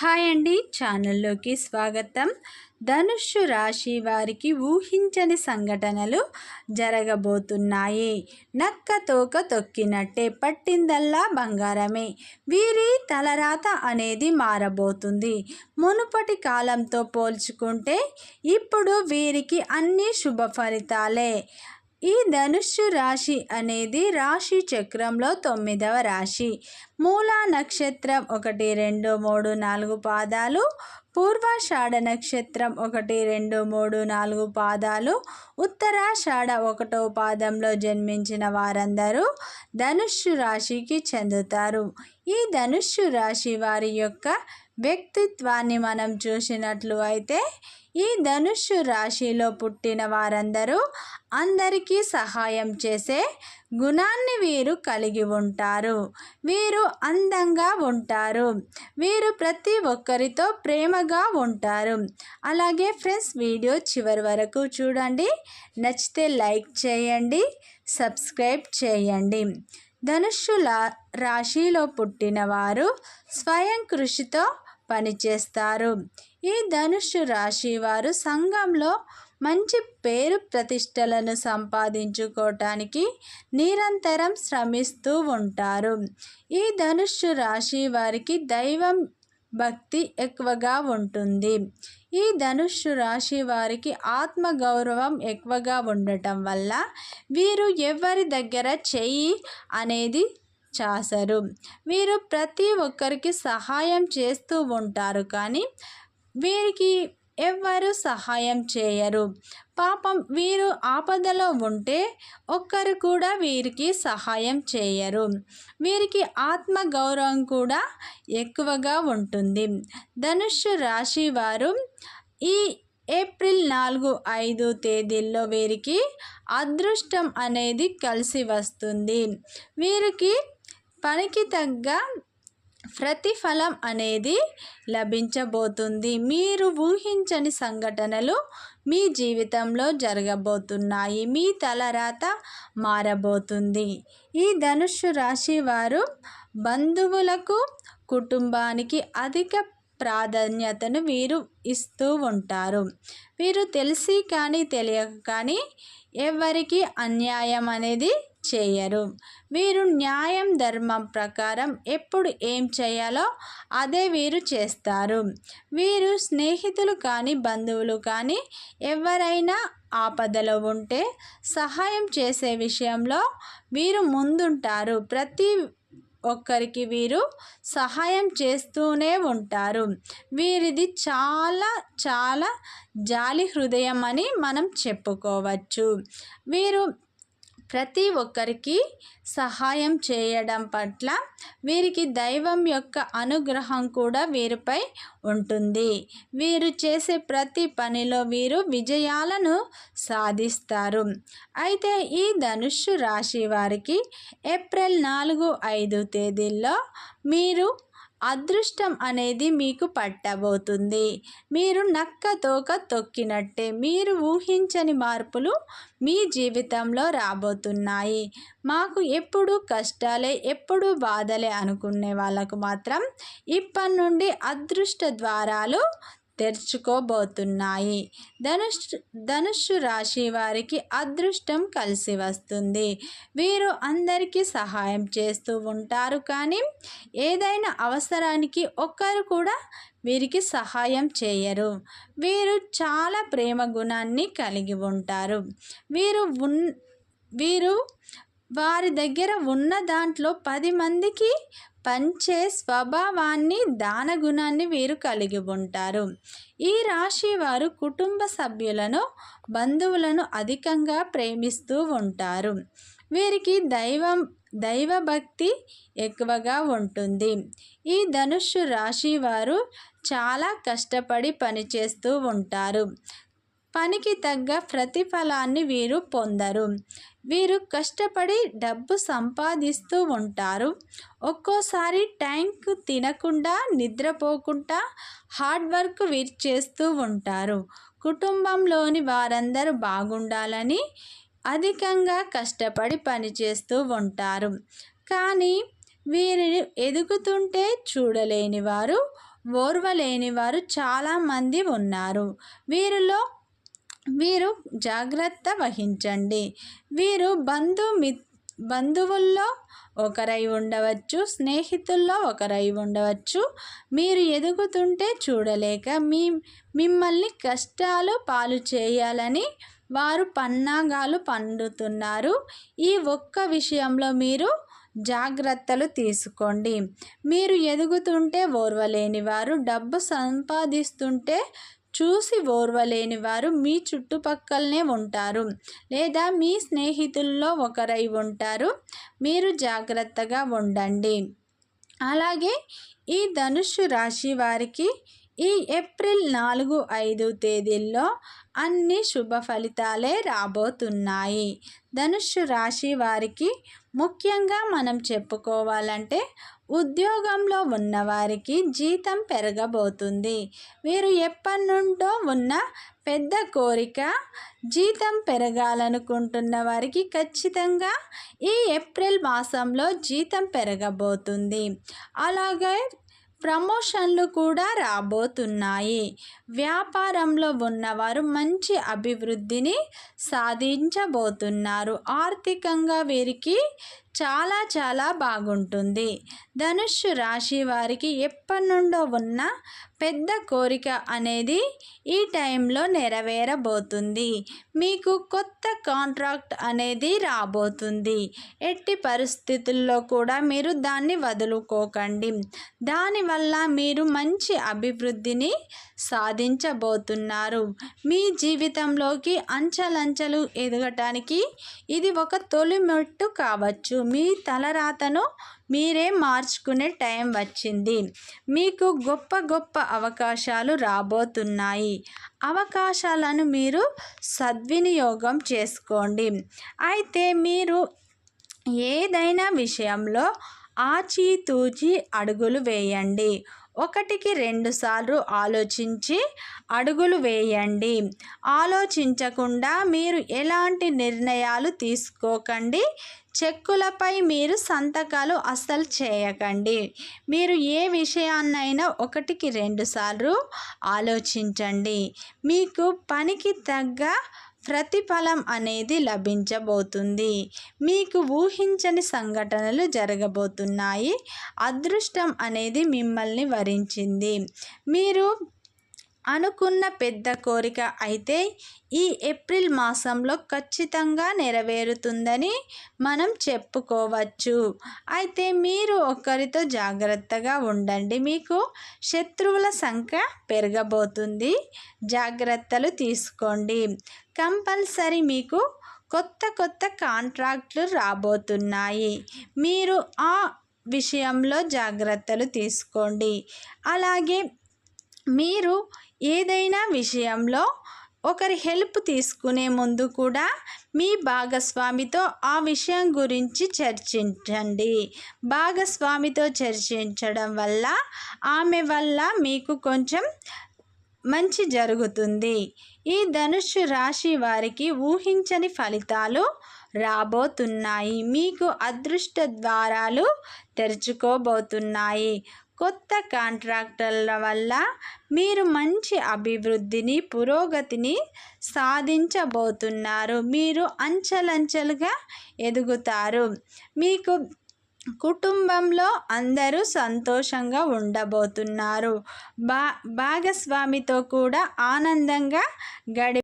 Hi అండి. ఛానల్లోకి స్వాగతం. ధనుషు రాశి వారికి ఊహించని సంఘటనలు జరగబోతున్నాయి. నక్క తోక తొక్కినట్టే పట్టిందల్లా బంగారమే. వీరి తలరాత అనేది మారబోతుంది. మునుపటి కాలంతో పోల్చుకుంటే ఇప్పుడు వీరికి అన్ని శుభ ఫలితాలే. ఈ ధనుస్సు రాశి అనేది రాశి చక్రంలో తొమ్మిదవ రాశి. మూలా నక్షత్రం ఒకటి రెండు మూడు నాలుగు పాదాలు. పూర్వాషాఢ నక్షత్రం ఒకటి రెండు మూడు నాలుగు పాదాలు. ఉత్తరాషాఢ ఒకటో పాదంలో జన్మించిన వారందరూ ధనుస్సు రాశికి చెందుతారు. ఈ ధనుస్సు రాశి వారి యొక్క వ్యక్తిత్వాన్ని మనం చూసినట్లు అయితే ఈ ధనుస్సు రాశిలో పుట్టిన వారందరూ అందరికీ సహాయం చేసే గుణాన్ని వీరు కలిగి ఉంటారు. వీరు అందంగా ఉంటారు. వీరు ప్రతి ఒక్కరితో ప్రేమగా ఉంటారు. అలాగే ఫ్రెండ్స్ వీడియో చివరి వరకు చూడండి. నచ్చితే లైక్ చేయండి. సబ్స్క్రైబ్ చేయండి. ధనుష్యుల రాశిలో పుట్టిన వారు స్వయం కృషితో పనిచేస్తారు. ఈ ధనుస్సు రాశి వారు సంఘంలో మంచి పేరు ప్రతిష్టలను సంపాదించుకోవటానికి నిరంతరం శ్రమిస్తూ ఉంటారు. ఈ ధనుస్సు రాశి వారికి దైవం భక్తి ఎక్కువగా ఉంటుంది. ఈ ధనుస్సు రాశి వారికి ఆత్మగౌరవం ఎక్కువగా ఉండటం వల్ల వీరు ఎవరి దగ్గర చెయ్యి అనేది చాసరు. వీరు ప్రతి ఒక్కరికి సహాయం చేస్తూ ఉంటారు కానీ వీరికి ఎవ్వరు సహాయం చేయరు. పాపం వీరు ఆపదలో ఉంటే ఒక్కరు కూడా వీరికి సహాయం చేయరు. వీరికి ఆత్మ గౌరవం కూడా ఎక్కువగా ఉంటుంది. ధనుషు రాశి వారు ఈ ఏప్రిల్ నాలుగు ఐదు తేదీల్లో వీరికి అదృష్టం అనేది కలిసి వస్తుంది. వీరికి పనికి తగ్గ ప్రతిఫలం అనేది లభించబోతుంది. మీరు ఊహించని సంఘటనలు మీ జీవితంలో జరగబోతున్నాయి. మీ తలరాత మారబోతుంది. ఈ ధనుస్సు రాశి వారు బంధువులకు కుటుంబానికి అధిక ప్రాధాన్యతను వీరు ఇస్తూ ఉంటారు. వీరు తెలిసి కానీ తెలియక కానీ ఎవరికి అన్యాయం అనేది చేయరు. వీరు న్యాయం ధర్మం ప్రకారం ఎప్పుడు ఏం చేయాలో అదే వీరు చేస్తారు. వీరు స్నేహితులు కానీ బంధువులు కానీ ఎవరైనా ఆపదలో ఉంటే సహాయం చేసే విషయంలో వీరు ముందుంటారు. ప్రతి ఒక్కరికి వీరు సహాయం చేస్తూనే ఉంటారు. వీరిది చాలా చాలా జాలి హృదయం అని మనం చెప్పుకోవచ్చు. వీరు ప్రతి ఒక్కరికి సహాయం చేయడం పట్ల వీరికి దైవం యొక్క అనుగ్రహం కూడా వీరిపై ఉంటుంది. వీరు చేసే ప్రతి పనిలో వీరు విజయాలను సాధిస్తారు. అయితే ఈ ధనుస్సు రాశి వారికి ఏప్రిల్ నాలుగు ఐదు తేదీల్లో మీరు అదృష్టం అనేది మీకు పట్టబోతుంది. మీరు నక్క తోక తొక్కినట్టే మీరు ఊహించని మార్పులు మీ జీవితంలో రాబోతున్నాయి. మాకు ఎప్పుడు కష్టాలే ఎప్పుడు బాధలే అనుకునే వాళ్ళకు మాత్రం ఇప్పటి నుండి అదృష్ట ద్వారాలు తెరుచుకోబోతున్నాయి. ధనుష్ ధనుస్సు రాశి వారికి అదృష్టం కలిసి వస్తుంది. వీరు అందరికీ సహాయం చేస్తూ ఉంటారు కానీ ఏదైనా అవసరానికి ఒక్కరు కూడా వీరికి సహాయం చేయరు. వీరు చాలా ప్రేమ గుణాన్ని కలిగి ఉంటారు. వీరు ఉన్ వీరు వారి దగ్గర ఉన్న దాంట్లో పది మందికి పంచే స్వభావాన్ని దానగుణాన్ని వీరు కలిగి ఉంటారు. ఈ రాశి వారు కుటుంబ సభ్యులను బంధువులను అధికంగా ప్రేమిస్తూ ఉంటారు. వీరికి దైవం దైవభక్తి ఎక్కువగా ఉంటుంది. ఈ ధనుస్సు రాశి వారు చాలా కష్టపడి పనిచేస్తూ ఉంటారు. పనికి తగ్గ ప్రతిఫలాన్ని వీరు పొందరు. వీరు కష్టపడి డబ్బు సంపాదిస్తూ ఉంటారు. ఒక్కోసారి ట్యాంక్ తినకుండా నిద్రపోకుండా హార్డ్ వర్క్ వీరు చేస్తూ ఉంటారు. కుటుంబంలోని వారందరూ బాగుండాలని అధికంగా కష్టపడి పనిచేస్తూ ఉంటారు. కానీ వీరిని ఎదుగుతుంటే చూడలేని వారు ఓర్వలేని వారు చాలామంది ఉన్నారు. వీరిలో వీరు జాగ్రత్త వహించండి. వీరు బంధుమి బంధువుల్లో ఒకరై ఉండవచ్చు స్నేహితుల్లో ఒకరై ఉండవచ్చు. మీరు ఎదుగుతుంటే చూడలేక మీ మిమ్మల్ని కష్టాలు పాలు చేయాలని వారు పన్నాగాలు పండుతున్నారు. ఈ ఒక్క విషయంలో మీరు జాగ్రత్తలు తీసుకోండి. మీరు ఎదుగుతుంటే ఓర్వలేని వారు డబ్బు సంపాదిస్తుంటే చూసి ఓర్వలేని వారు మీ చుట్టుపక్కలనే ఉంటారు లేదా మీ స్నేహితుల్లో ఒకరై ఉంటారు. మీరు జాగ్రత్తగా ఉండండి. అలాగే ఈ ధనుస్సు రాశి వారికి ఈ ఏప్రిల్ నాలుగు ఐదు తేదీల్లో అన్ని శుభ ఫలితాలే రాబోతున్నాయి. ధనుస్సు రాశి వారికి ముఖ్యంగా మనం చెప్పుకోవాలంటే ఉద్యోగంలో ఉన్నవారికి జీతం పెరగబోతుంది. వీరు ఎప్పటి నుండో ఉన్న పెద్ద కోరిక జీతం పెరగాలనుకుంటున్న వారికి ఖచ్చితంగా ఈ ఏప్రిల్ మాసంలో జీతం పెరగబోతుంది. అలాగే ప్రమోషన్లు కూడా రాబోతున్నాయి. వ్యాపారంలో ఉన్నవారు మంచి అభివృద్ధిని సాధించబోతున్నారు. ఆర్థికంగా వీరికి చాలా చాలా బాగుంటుంది. ధనుస్సు రాశి వారికి ఎప్పటి నుండో ఉన్న పెద్ద కోరిక అనేది ఈ టైంలో నెరవేరబోతుంది. మీకు కొత్త కాంట్రాక్ట్ అనేది రాబోతుంది. ఎట్టి పరిస్థితుల్లో కూడా మీరు దాన్ని వదులుకోకండి. దానివల్ల మీరు మంచి అభివృద్ధిని సాధించబోతున్నారు. మీ జీవితంలోకి అంచలంచలు ఎదగటానికి ఇది ఒక తొలిమెట్టు కావచ్చు. మీ తలరాతను మీరే మార్చుకునే టైం వచ్చింది. మీకు గొప్ప గొప్ప అవకాశాలు రాబోతున్నాయి. అవకాశాలను మీరు సద్వినియోగం చేసుకోండి. అయితే మీరు ఏదైనా విషయంలో ఆచితూచి అడుగులు వేయండి. ఒకటికి రెండుసార్లు ఆలోచించి అడుగులు వేయండి. ఆలోచించకుండా మీరు ఎలాంటి నిర్ణయాలు తీసుకోకండి. చెక్కులపై మీరు సంతకాలు అస్సలు చేయకండి. మీరు ఏ విషయాన్నైనా ఒకటికి రెండుసార్లు ఆలోచించండి. మీకు పనికి తగ్గ ప్రతిఫలం అనేది లభించబోతుంది. మీకు ఊహించని సంఘటనలు జరగబోతున్నాయి. అదృష్టం అనేది మిమ్మల్ని వరించింది. మీరు అనుకున్న పెద్ద కోరిక అయితే ఈ ఏప్రిల్ మాసంలో ఖచ్చితంగా నెరవేరుతుందని మనం చెప్పుకోవచ్చు. అయితే మీరు ఒకరితో జాగ్రత్తగా ఉండండి. మీకు శత్రువుల సంఖ్య పెరగబోతుంది. జాగ్రత్తలు తీసుకోండి. కంపల్సరీ మీకు కొత్త కొత్త కాంట్రాక్ట్లు రాబోతున్నాయి. మీరు ఆ విషయంలో జాగ్రత్తలు తీసుకోండి. అలాగే మీరు ఏదైనా విషయంలో ఒకరి హెల్ప్ తీసుకునే ముందు కూడా మీ భాగస్వామితో ఆ విషయం గురించి చర్చించండి. భాగస్వామితో చర్చించడం వల్ల ఆమె వల్ల మీకు కొంచెం మంచి జరుగుతుంది. ఈ ధనుషు రాశి వారికి ఊహించని ఫలితాలు రాబోతున్నాయి. మీకు అదృష్ట ద్వారాలు తెరుచుకోబోతున్నాయి. కొత్త కాంట్రాక్టర్ల వల్ల మీరు మంచి అభివృద్ధిని పురోగతిని సాధించబోతున్నారు. మీరు అంచెలంచెలుగా ఎదుగుతారు. మీకు కుటుంబంలో అందరూ సంతోషంగా ఉండబోతున్నారు. భా భాగస్వామితో కూడా ఆనందంగా గడి